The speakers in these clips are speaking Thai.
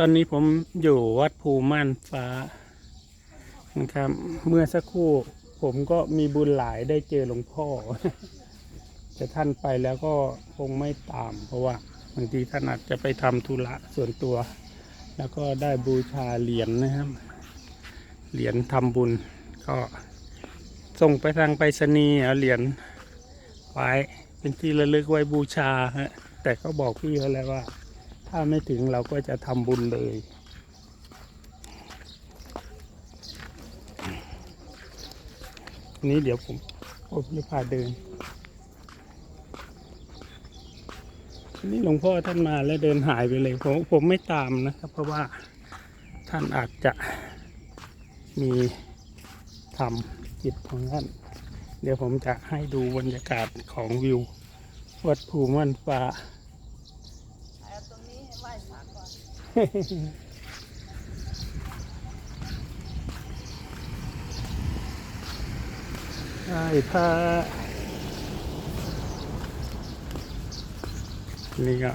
ตอนนี้ผมอยู่วัดภูม่านฟ้านะครับ เมื่อสักครู่ผมก็มีบุญหลายได้เจอหลวงพ่อ แต่ท่านไปแล้วก็คงไม่ตาม เพราะว่าบางทีท่านอาจจะไปทำธุระส่วนตัว แล้วก็ได้บูชาเหรียญนะครับ เหรียญทำบุญ ก็ส่งไปทางไปรษณีย์เอาเหรียญไว้เป็นที่ระลึกไว้บูชาฮะแต่ก็บอกพี่เขาแล้วว่า ถ้าไม่ถึงเราก็จะทำบุญเลย นี้เดี๋ยวผมผมจะพาเดิน นี่หลวงพ่อท่านมาแล้วเดินหายไปเลย ผมผมไม่ตามนะครับ เพราะว่าท่านอาจจะมีทำจิตของท่าน เดี๋ยวผมจะให้ดูบรรยากาศของวิว วัดภูม่านฟ้าตรงนี้ให้ไหว้พระก่อน ใช่พระนี่ก็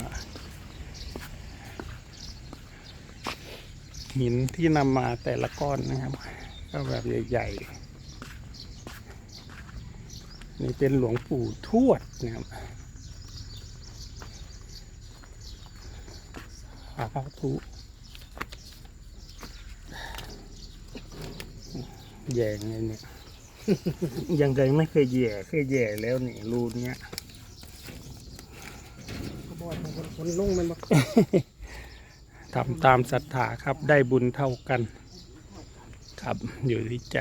หินที่นำมาแต่ละก้อนนะครับ ก็แบบใหญ่ๆ นี่เป็นหลวงปู่ทวดนะครับาธุแยงไงเนี่ย ยังไงไม่เคยแย่เคยแย่แล้วนี่รูเนี้ยเขาบอกว่าคนคนลุ่งมันบอกทำตามศรัทธาครับได้บุญเท่ากัน ครับอยู่ที่ใจ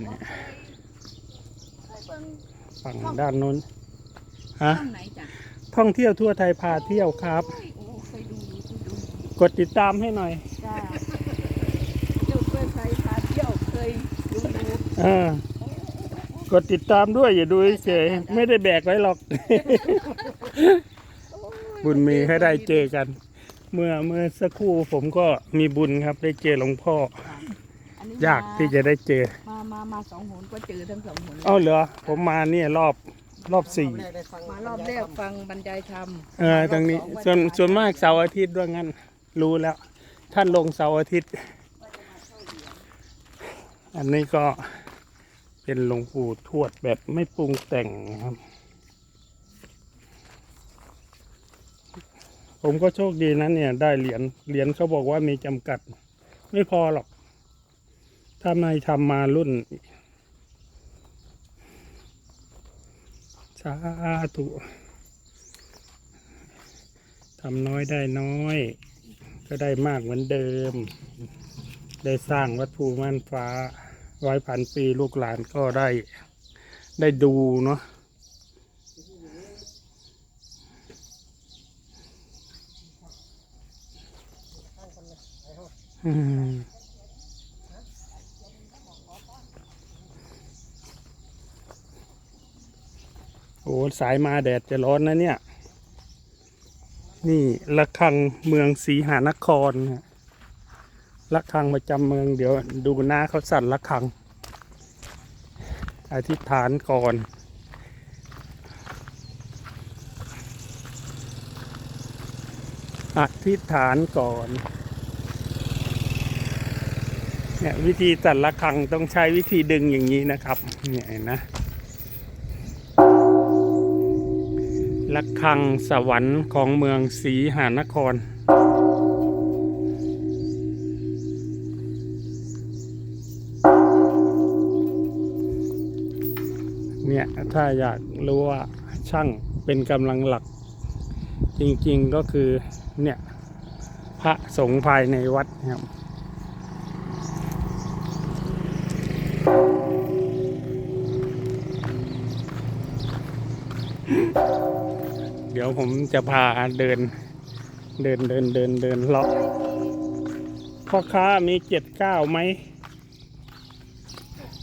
เนี่ยไปเบิ่งฝั่งด้านนู้นฮะช่องไหนจ้ะท่องเที่ยวทั่วไทยพาเที่ยวครับ กดติดตามให้หน่อย จ้าเที่ยวเคยไปพาเที่ยวเคยดูดูเออกดติดตามด้วยอย่าดูเฉยๆไม่ได้แบกไว้หรอก บุญมีให้ได้เจอกัน เมื่อเมื่อสักครู่ผมก็มีบุญครับ ได้เจอหลวงพ่อ อันนี้ยากที่จะได้เจอมามามาสองหนก็เจอทั้งสองหนเอ้าเหรอผมมาเนี่ยรอบรอบสี่แรกได้ฟังมารอบแรกฟังบรรยายธรรมเออตรงนี้ส่วนส่วนมากเสาร์อาทิตย์ด้วยงั้น รู้แล้ว ท่านลงเสาร์อาทิตย์ อันนี้ก็เป็นหลวงปู่ทวดแบบไม่ปรุงแต่งนะครับ ผมก็โชคดีนะเนี่ย ได้เหรียญเหรียญเขาบอกว่ามีจำกัด ไม่พอหรอก ถ้าไม่ทำมารุ่นสาธุทำน้อยได้น้อย ก็ได้มากเหมือนเดิม ได้สร้างวัดภูม่านฟ้าร้อยพันปีลูกหลานก็ได้ ได้ดูเนาะอืมโอ้สายมาแดดจะร้อนนะเนี่ย นี่ระฆังเมืองศรีหานครฮะระฆังประจำเมืองเดี๋ยวดูหน้าเขาสั่นระฆัง อธิษฐานก่อนอธิษฐานก่อนเนี่ยวิธีสั่นระฆังต้องใช้วิธีดึงอย่างนี้นะครับเนี่ยนะ ระฆังสวรรค์ของเมืองศรีหานคร เนี่ย ถ้าอยากรู้ว่าช่างเป็นกำลังหลัก จริงๆก็คือเนี่ย พระสงฆ์ภายในวัดครับ ยวผมจะพาเดิน เดินเดินเดินเดินเลาะพ่อค้ามีเจ็ดเก้าไหม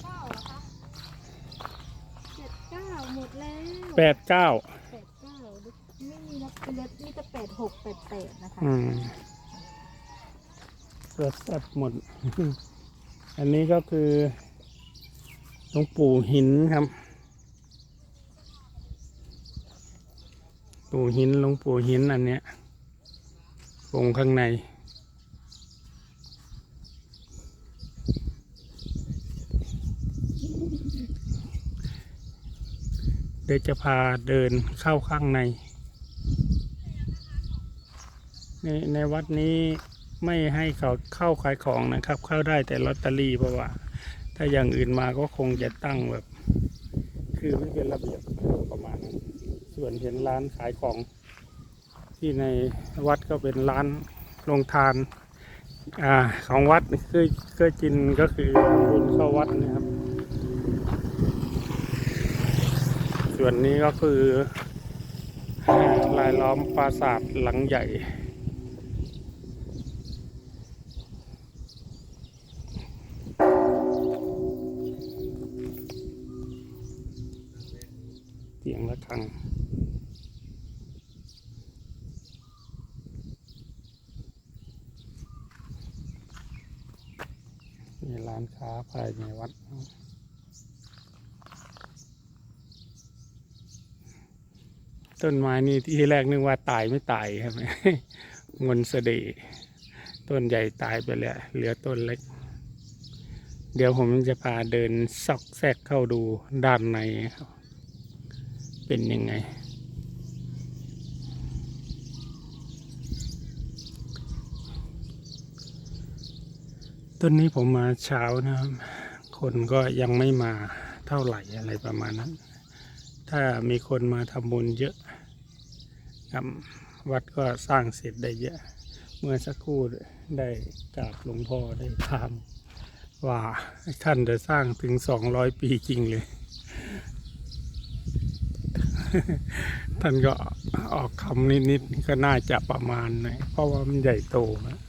เก้าเหรอคะเจ็ดเก้าหมดแล้วแปดเก้าแปดเก้าไม่มีนะเป็นมีแต่แปดหกแปดแปดนะคะอืมเปิดสัดหมด อันนี้ก็คือหลวงปู่หินครับ ปู่หินหลวงปู่หินอันเนี้ยองค์ข้างใน เดี๋ยวจะพาเดินเข้าข้างใน ในในวัดนี้ไม่ให้เขาเข้าขายของนะครับ เข้าได้แต่ลอตเตอรี่เพราะว่า ถ้าอย่างอื่นมาก็คงจะตั้งแบบ คือไม่เป็นระเบียบประมาณนั้น ส่วนเห็นร้านขายของที่ในวัดก็เป็นร้านโรงทานอของวัดเคยเคยกินก็คือบุญเข้าวัดนะครับ ส่วนนี้ก็คือลายล้อมปราสาทหลังใหญ่ เสียงระฆัง มีร้านค้าภายในวัด ต้นไม้นี่ที่แรกนึกว่าตายไม่ตายครับงนเสดต้นใหญ่ตายไปแล้วเหลือต้นเล็ก เดี๋ยวผมจะพาเดินซอกแซกเข้าดูด้านในครับ เป็นยังไง ต้นนี้ผมมาเช้านะครับ คนก็ยังไม่มาเท่าไหร่อะไรประมาณนั้น ถ้ามีคนมาทำบุญเยอะครับวัดก็สร้างเสร็จได้เยอะ เมื่อสักครู่ได้กราบหลวงพ่อได้ถามว่าท่านจะสร้างถึงสองร้อยปีจริงเลย ท่านก็ออกคำนิดๆก็น่าจะประมาณหนะเพราะว่ามันใหญ่โตนะ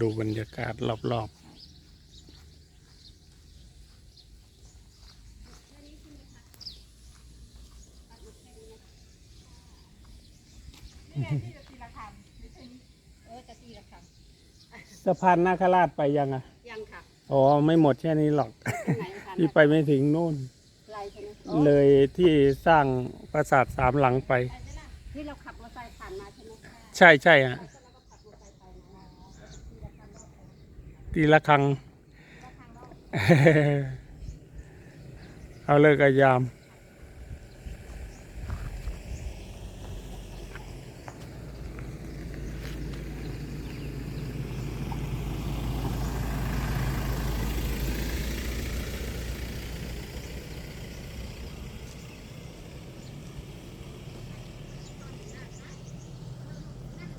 ดูบรรยากาศรอบๆสะพานนาคราชไปยังอะ ยังค่ะอ๋อ ไม่หมดแค่นี้หรอกไหนคะพี่ไปไม่ถึงนู่น ไกลใช่ไหมเลยที่สร้างปราสาทสามหลังไปที่เราขับมอเตอร์ไซค์ผ่านมาใช่ไหมใช่ใช่ฮะ ตีละครัง เอาเลิกอายาม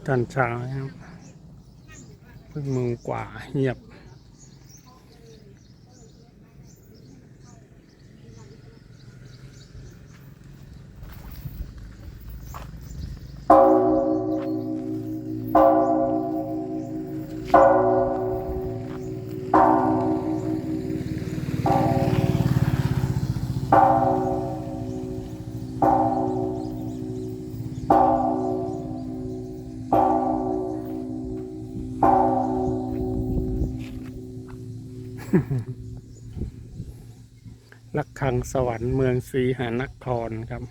ตอนเช้าครับ เพิ่งโมงกว่าเงียบ งสวรรค์เมืองศรีหานครครับ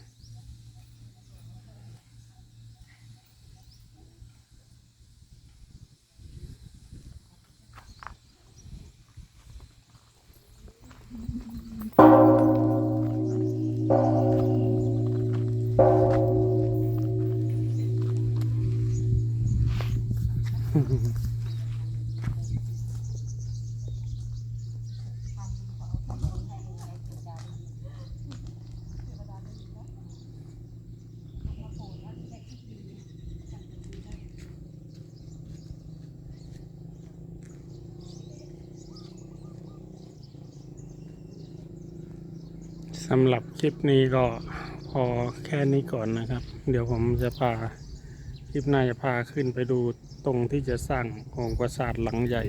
สำหรับคลิปนี้ก็พอแค่นี้ก่อนนะครับ เดี๋ยวผมจะพาคลิปหน้าจะพาขึ้นไปดูตรงที่จะสร้างองค์ปราสาทหลังใหญ่